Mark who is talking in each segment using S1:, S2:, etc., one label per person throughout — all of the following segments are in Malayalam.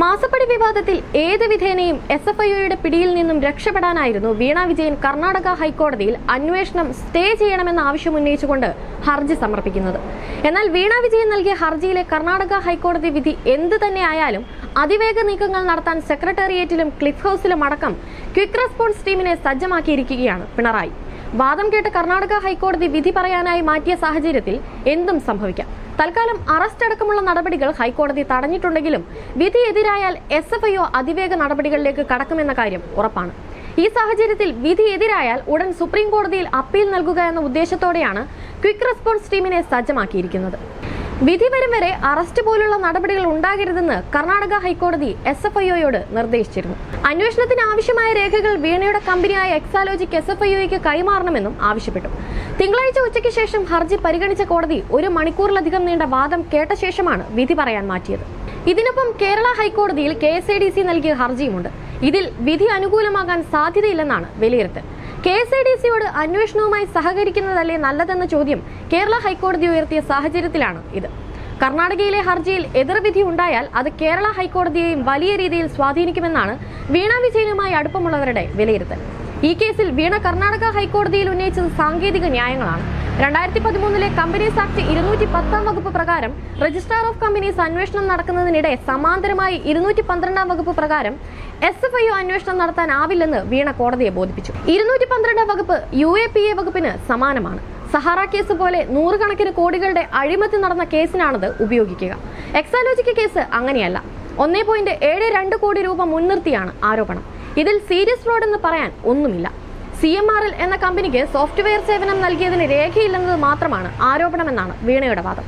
S1: മാസപ്പടി വിവാദത്തിൽ ഏത് വിധേനയും എസ് എഫ് ഐയുടെ പിടിയിൽ നിന്നും രക്ഷപ്പെടാനായിരുന്നു വീണ വിജയൻ കർണാടക ഹൈക്കോടതിയിൽ അന്വേഷണം സ്റ്റേ ചെയ്യണമെന്ന ആവശ്യം ഉന്നയിച്ചുകൊണ്ട് ഹർജി സമർപ്പിക്കുന്നത്. എന്നാൽ വീണ വിജയൻ നൽകിയ ഹർജിയിലെ കർണാടക ഹൈക്കോടതി വിധി എന്ത് തന്നെയായാലും അതിവേഗ നീക്കങ്ങൾ നടത്താൻ സെക്രട്ടേറിയറ്റിലും ക്ലിഫ് ഹൗസിലും അടക്കം ക്വിക്ക് റെസ്പോൺസ് ടീമിനെ സജ്ജമാക്കിയിരിക്കുകയാണ് പിണറായി. വാദം കേട്ട് കർണാടക ഹൈക്കോടതി വിധി പറയാനായി മാറ്റിയ സാഹചര്യത്തിൽ എന്തും സംഭവിക്കാം. തൽക്കാലം അറസ്റ്റ് അടക്കമുള്ള നടപടികൾ ഹൈക്കോടതി തടഞ്ഞിട്ടുണ്ടെങ്കിലും വിധി എതിരായാൽ എസ് എഫ് ഐഒ അതിവേഗ നടപടികളിലേക്ക് കടക്കുമെന്ന കാര്യം ഉറപ്പാണ്. ഈ സാഹചര്യത്തിൽ വിധി എതിരായാൽ ഉടൻ സുപ്രീം കോടതിയിൽ അപ്പീൽ നൽകുക എന്ന ഉദ്ദേശത്തോടെയാണ് ക്വിക്ക് റെസ്പോൺസ് ടീമിനെ സജ്ജമാക്കിയിരിക്കുന്നത്. വിധി വരും വരെ അറസ്റ്റ് പോലുള്ള നടപടികൾ ഉണ്ടാകരുതെന്ന് കർണാടക ഹൈക്കോടതി എസ് എഫ് ഐഒയോട് നിർദ്ദേശിച്ചിരുന്നു. അന്വേഷണത്തിന് ആവശ്യമായ രേഖകൾ വീണയുടെ കമ്പനിയായ എക്സാലോജിക്ക് എസ് എഫ് ഐഒയ്ക്ക് കൈമാറണമെന്നും ആവശ്യപ്പെട്ടു. തിങ്കളാഴ്ച ഉച്ചയ്ക്ക് ശേഷം ഹർജി പരിഗണിച്ച കോടതി ഒരു മണിക്കൂറിലധികം നീണ്ട വാദം കേട്ട ശേഷമാണ് വിധി പറയാൻ മാറ്റിയത്. ഇതിനൊപ്പം കേരള ഹൈക്കോടതിയിൽ K S A D C നൽകിയ ഹർജിയുമുണ്ട്. ഇതിൽ വിധി അനുകൂലമാകാൻ സാധ്യതയില്ലെന്നാണ് വിലയിരുത്തൽ. കെ എസ് ഐ ഡി സിയോട് അന്വേഷണവുമായി സഹകരിക്കുന്നതല്ലേ നല്ലതെന്ന ചോദ്യം കേരള ഹൈക്കോടതി ഉയർത്തിയ സാഹചര്യത്തിലാണ് ഇത്. കർണാടകയിലെ ഹർജിയിൽ എതിർവിധി ഉണ്ടായാൽ അത് കേരള ഹൈക്കോടതിയെയും വലിയ രീതിയിൽ സ്വാധീനിക്കുമെന്നാണ് വീണ വിജയനുമായി അടുപ്പമുള്ളവരുടെ വിലയിരുത്തൽ. ഈ കേസിൽ വീണ കർണാടക ഹൈക്കോടതിയിൽ ഉന്നയിച്ചത് സാങ്കേതിക ന്യായങ്ങളാണ്. രണ്ടായിരത്തി പതിമൂന്നിലെ കമ്പനീസ് ആക്ട് ഇരുന്നൂറ്റി പത്താം വകുപ്പ് പ്രകാരം രജിസ്ട്രാർ ഓഫ് കമ്പനീസ് അന്വേഷണം നടക്കുന്നതിനിടെ സമാന്തരമായി ഇരുന്നൂറ്റി പന്ത്രണ്ടാം വകുപ്പ് പ്രകാരം എസ് എഫ് ഐ അന്വേഷണം നടത്താനാവില്ലെന്ന് വീണ കോടതിയെ ബോധിപ്പിച്ചു. ഇരുന്നൂറ്റി പന്ത്രണ്ടാം വകുപ്പ് യു എ പി എ വകുപ്പിന് സമാനമാണ്. സഹാറ കേസ് പോലെ നൂറുകണക്കിന് കോടികളുടെ അഴിമതി നടന്ന കേസിനാണത് ഉപയോഗിക്കുക. എക്സാലോജിക്ക് കേസ് അങ്ങനെയല്ല. ഒന്നേ പോയിന്റ് ഏഴ് രണ്ട് കോടി രൂപ മുൻനിർത്തിയാണ് ആരോപണം. ഇതിൽ സീരിയസ് ഫ്രോഡ് എന്ന് പറയാൻ ഒന്നുമില്ല. സി എം ആർ എൽ എന്ന കമ്പനിക്ക് സോഫ്റ്റ്വെയർ സേവനം നൽകിയതിന് രേഖയില്ലെന്നത് മാത്രമാണ് ആരോപണമെന്നാണ് വീണയുടെ വാദം.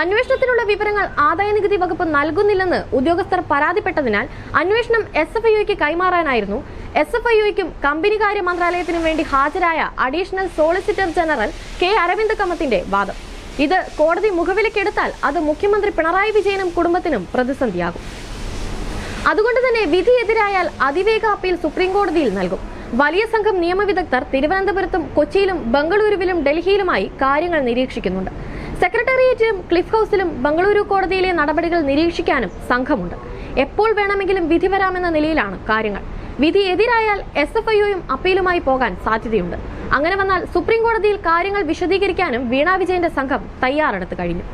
S1: അന്വേഷണത്തിനുള്ള വിവരങ്ങൾ ആദായനികുതി വകുപ്പ് നൽകുന്നില്ലെന്ന് ഉദ്യോഗസ്ഥർ പരാതിപ്പെട്ടതിനാൽ അന്വേഷണം എസ് എഫ് ഐക്ക് കൈമാറാനായിരുന്നു. എസ് എഫ് ഐക്കും കമ്പനികാര്യ മന്ത്രാലയത്തിനും വേണ്ടി ഹാജരായ additional solicitor general K Aravind കമത്തിന്റെ വാദം. ഇത് കോടതി മുഖവിലക്കെടുത്താൽ അത് മുഖ്യമന്ത്രി പിണറായി വിജയനും കുടുംബത്തിനും പ്രതിസന്ധിയാകും. അതുകൊണ്ട് തന്നെ വിധി എതിരായാൽ അതിവേഗ അപ്പീൽ സുപ്രീം കോടതിയിൽ നൽകും. വലിയ സംഘം നിയമവിദഗ്ധർ തിരുവനന്തപുരത്തും കൊച്ചിയിലും ബംഗളൂരുവിലും ഡൽഹിയിലുമായി കാര്യങ്ങൾ നിരീക്ഷിക്കുന്നുണ്ട്. സെക്രട്ടേറിയറ്റിലും ക്ലിഫ് ഹൗസിലും ബംഗളൂരു കോടതിയിലെ നടപടികൾ നിരീക്ഷിക്കാനും സംഘമുണ്ട്. എപ്പോൾ വേണമെങ്കിലും വിധി വരാമെന്ന നിലയിലാണ് കാര്യങ്ങൾ. വിധി എതിരായാൽ എസ് എഫ് ഐയും അപ്പീലുമായി പോകാൻ സാധ്യതയുണ്ട്. അങ്ങനെ വന്നാൽ സുപ്രീം കോടതിയിൽ കാര്യങ്ങൾ വിശദീകരിക്കാനും വീണാ വിജയന്റെ സംഘം തയ്യാറെടുത്ത് കഴിഞ്ഞു.